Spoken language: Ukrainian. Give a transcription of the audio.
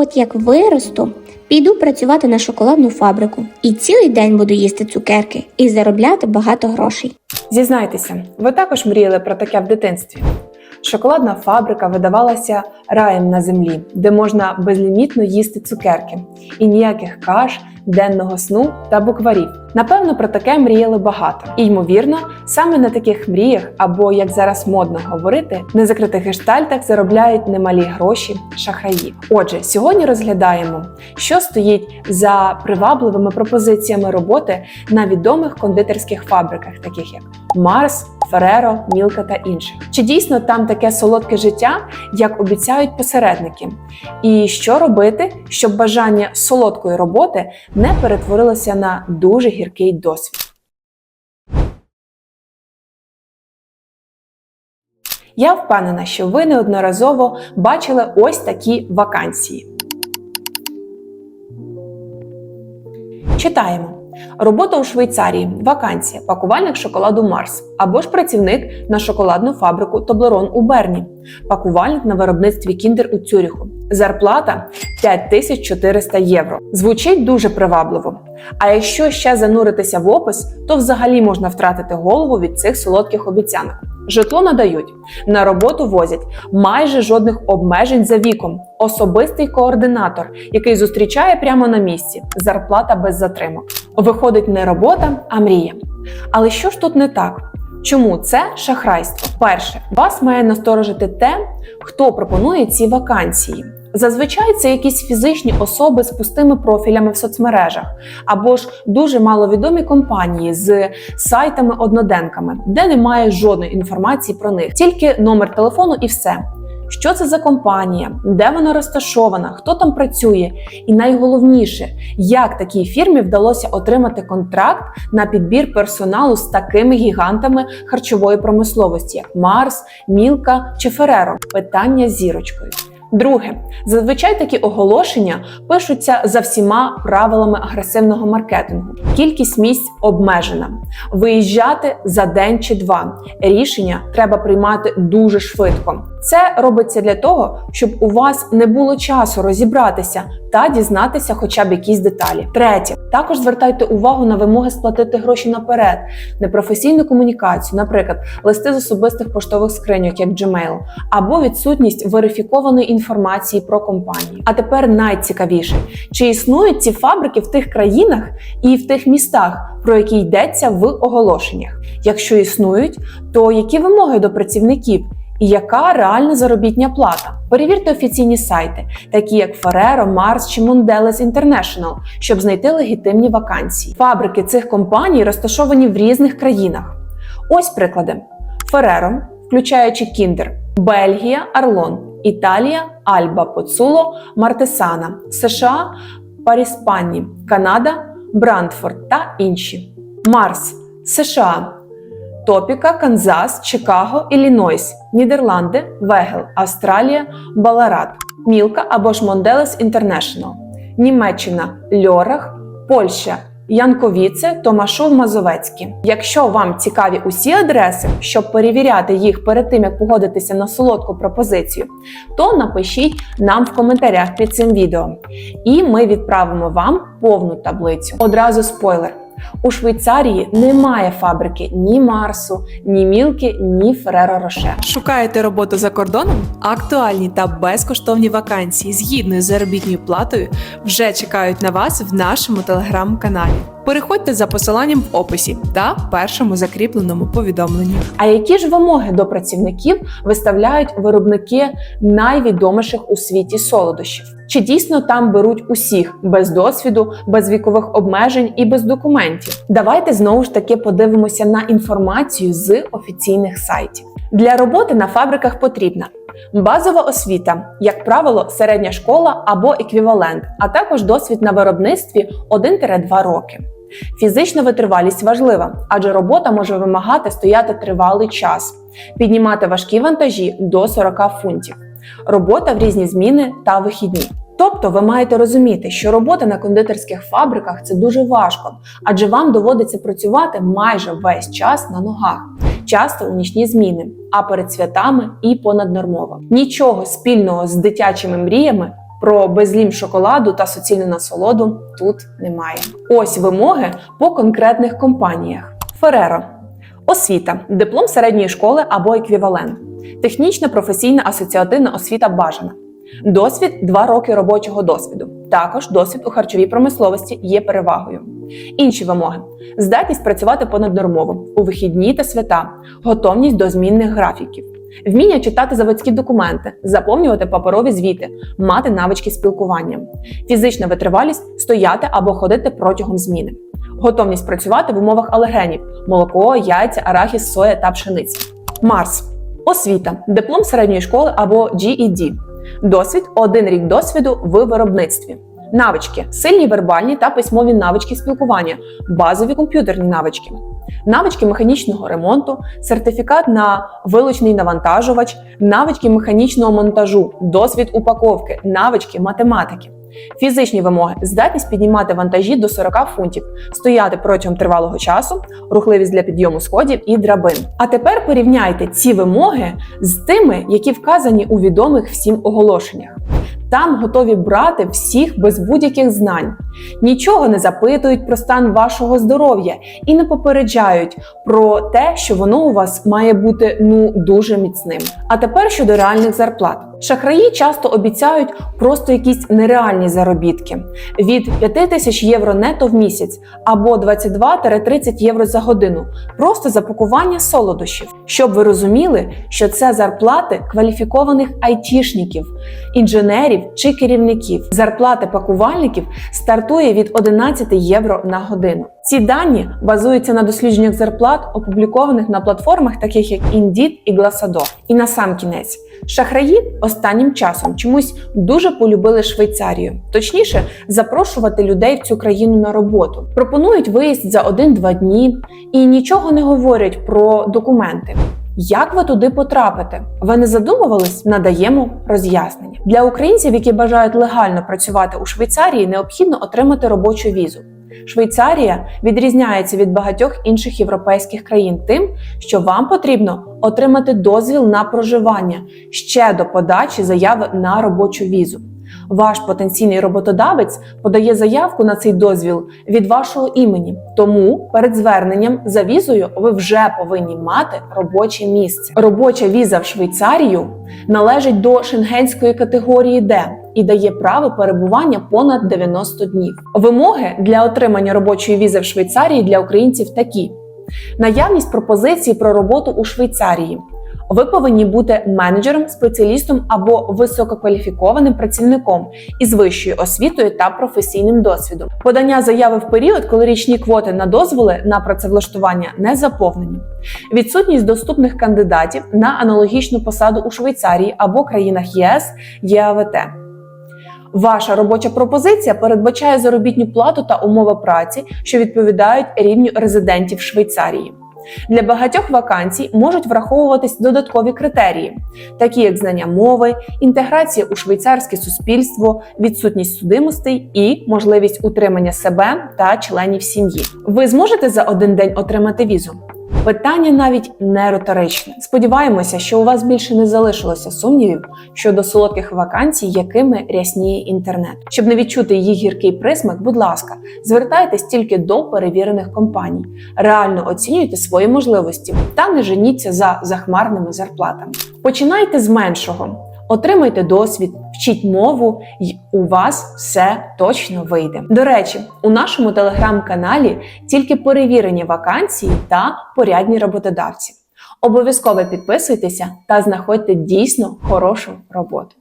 От як виросту, піду працювати на шоколадну фабрику і цілий день буду їсти цукерки і заробляти багато грошей. Зізнайтеся, ви також мріяли про таке в дитинстві. Шоколадна фабрика видавалася раєм на землі, де можна безлімітно їсти цукерки і ніяких каш, денного сну та букварів. Напевно, про таке мріяли багато. І ймовірно, саме на таких мріях, або як зараз модно говорити, на закритих гештальтах заробляють немалі гроші шахраї. Отже, сьогодні розглядаємо, що стоїть за привабливими пропозиціями роботи на відомих кондитерських фабриках, таких як Марс, Фереро, Мілка та інших. Чи дійсно там таке солодке життя, як обіцяють посередники? І що робити, щоб бажання солодкої роботи не перетворилося на дуже гіркий досвід? Я впевнена, що ви неодноразово бачили ось такі вакансії. Читаємо. Робота у Швейцарії, вакансія, пакувальник шоколаду Марс або ж працівник на шоколадну фабрику Тоблерон у Берні, пакувальник на виробництві Кіндер у Цюріху. Зарплата 5400 євро. Звучить дуже привабливо. А якщо ще зануритися в опис, то взагалі можна втратити голову від цих солодких обіцянок. Житло надають, на роботу возять майже жодних обмежень за віком, особистий координатор, який зустрічає прямо на місці, зарплата без затримок. Виходить не робота, а мрія. Але що ж тут не так? Чому це шахрайство? Перше, вас має насторожити те, хто пропонує ці вакансії. Зазвичай це якісь фізичні особи з пустими профілями в соцмережах, або ж дуже маловідомі компанії з сайтами-одноденками, де немає жодної інформації про них, тільки номер телефону і все. Що це за компанія, де вона розташована, хто там працює, і найголовніше, як такій фірмі вдалося отримати контракт на підбір персоналу з такими гігантами харчової промисловості, як Марс, Мілка чи Фереро. Питання зірочкою. Друге, зазвичай такі оголошення пишуться за всіма правилами агресивного маркетингу. Кількість місць обмежена. Виїжджати за день чи два. Рішення треба приймати дуже швидко. Це робиться для того, щоб у вас не було часу розібратися та дізнатися хоча б якісь деталі. Третє, також звертайте увагу на вимоги сплатити гроші наперед, непрофесійну комунікацію, наприклад, листи з особистих поштових скриньок, як Gmail, або відсутність верифікованої інформації про компанію. А тепер найцікавіше: чи існують ці фабрики в тих країнах і в тих містах, про які йдеться в оголошеннях? Якщо існують, то які вимоги до працівників? І яка реальна заробітня плата? Перевірте офіційні сайти, такі як Ferrero, Mars чи Mondelez International, щоб знайти легітимні вакансії. Фабрики цих компаній розташовані в різних країнах. Ось приклади: Ferrero, включаючи Kinder, Бельгія, Арлон, Італія, Альба, Поцуло, Мартесана, США, Паріспанні, Канада, Брандфорд та інші. Марс, США. Топіка, Канзас, Чикаго, Іллінойс, Нідерланди, Вегел, Австралія, Баларат, Мілка або ж Монделес Інтернешнл, Німеччина, Льорах, Польща, Янковіце, Томашов, Мазовецькі. Якщо вам цікаві усі адреси, щоб перевіряти їх перед тим, як погодитися на солодку пропозицію, то напишіть нам в коментарях під цим відео. І ми відправимо вам повну таблицю. Одразу спойлер. У Швейцарії немає фабрики ні Марсу, ні Мілки, ні Фереро Роше. Шукаєте роботу за кордоном? Актуальні та безкоштовні вакансії з гідною заробітною платою вже чекають на вас в нашому телеграм-каналі. Переходьте за посиланням в описі та першому закріпленому повідомленні. А які ж вимоги до працівників виставляють виробники найвідоміших у світі солодощів? Чи дійсно там беруть усіх без досвіду, без вікових обмежень і без документів? Давайте знову ж таки подивимося на інформацію з офіційних сайтів. Для роботи на фабриках потрібна базова освіта, як правило, середня школа або еквівалент, а також досвід на виробництві 1-2 роки. Фізична витривалість важлива, адже робота може вимагати стояти тривалий час, піднімати важкі вантажі до 40 фунтів, робота в різні зміни та вихідні. Тобто ви маєте розуміти, що робота на кондитерських фабриках це дуже важко, адже вам доводиться працювати майже весь час на ногах, часто у нічні зміни, а перед святами і понаднормово. Нічого спільного з дитячими мріями Про безлім шоколаду та суцільну насолоду тут немає. Ось вимоги по конкретних компаніях: Фереро. Освіта, диплом середньої школи або еквівалент, технічна професійна асоціативна освіта бажана. Досвід 2 роки робочого досвіду. Також досвід у харчовій промисловості є перевагою. Інші вимоги: здатність працювати понаднормово у вихідні та свята, готовність до змінних графіків, вміння читати заводські документи, заповнювати паперові звіти, мати навички спілкування, фізична витривалість стояти або ходити протягом зміни, готовність працювати в умовах алергенів: молоко, яйця, арахіс, соя та пшениця. Марс. Освіта, диплом середньої школи або GED. Досвід один рік досвіду в виробництві. Навички сильні вербальні та письмові навички спілкування, базові комп'ютерні навички, навички механічного ремонту, сертифікат на вилучний навантажувач, навички механічного монтажу, досвід упаковки, навички математики. Фізичні вимоги здатність піднімати вантажі до 40 фунтів, стояти протягом тривалого часу, рухливість для підйому сходів і драбин. А тепер порівняйте ці вимоги з тими, які вказані у відомих всім оголошеннях. Там готові брати всіх без будь-яких знань, нічого не запитують про стан вашого здоров'я і не попереджають про те, що воно у вас має бути ну дуже міцним. А тепер щодо реальних зарплат. Шахраї часто обіцяють просто якісь нереальні заробітки від 5 тисяч євро нето в місяць або 22-30 євро за годину, просто за пакування солодощів. Щоб ви розуміли, що це зарплати кваліфікованих айтішників, інженерів чи керівників. Зарплата пакувальників стартує від 11 євро на годину. Ці дані базуються на дослідженнях зарплат, опублікованих на платформах, таких як Indeed і Glassdoor. І на сам кінець. Шахраї останнім часом чомусь дуже полюбили Швейцарію, точніше, запрошувати людей в цю країну на роботу. Пропонують виїзд за 1-2 дні і нічого не говорять про документи. Як ви туди потрапите? Ви не задумувались? Надаємо роз'яснення для українців, які бажають легально працювати у Швейцарії, необхідно отримати робочу візу. Швейцарія відрізняється від багатьох інших європейських країн тим, що вам потрібно отримати дозвіл на проживання ще до подачі заяви на робочу візу. Ваш потенційний роботодавець подає заявку на цей дозвіл від вашого імені. Тому перед зверненням за візою ви вже повинні мати робоче місце. Робоча віза в Швейцарію належить до шенгенської категорії Д і дає право перебування понад 90 днів. Вимоги для отримання робочої візи в Швейцарії для українців такі: наявність пропозиції про роботу у Швейцарії. Ви повинні бути менеджером, спеціалістом або висококваліфікованим працівником із вищою освітою та професійним досвідом. Подання заяви в період, коли річні квоти на дозволи на працевлаштування не заповнені. Відсутність доступних кандидатів на аналогічну посаду у Швейцарії або країнах ЄС ЄАВТ. Ваша робоча пропозиція передбачає заробітну плату та умови праці, що відповідають рівню резидентів Швейцарії. Для багатьох вакансій можуть враховуватись додаткові критерії, такі як знання мови, інтеграція у швейцарське суспільство, відсутність судимостей і можливість утримання себе та членів сім'ї. Ви зможете за один день отримати візу? Питання навіть не риторичне. Сподіваємося, що у вас більше не залишилося сумнівів щодо солодких вакансій, якими рясніє інтернет. Щоб не відчути їх гіркий присмак, будь ласка, звертайтесь тільки до перевірених компаній, реально оцінюйте свої можливості та не женіться за захмарними зарплатами. Починайте з меншого. Отримайте досвід, вчіть мову, і у вас все точно вийде. До речі, у нашому телеграм-каналі тільки перевірені вакансії та порядні роботодавці. Обов'язково підписуйтеся та знаходьте дійсно хорошу роботу.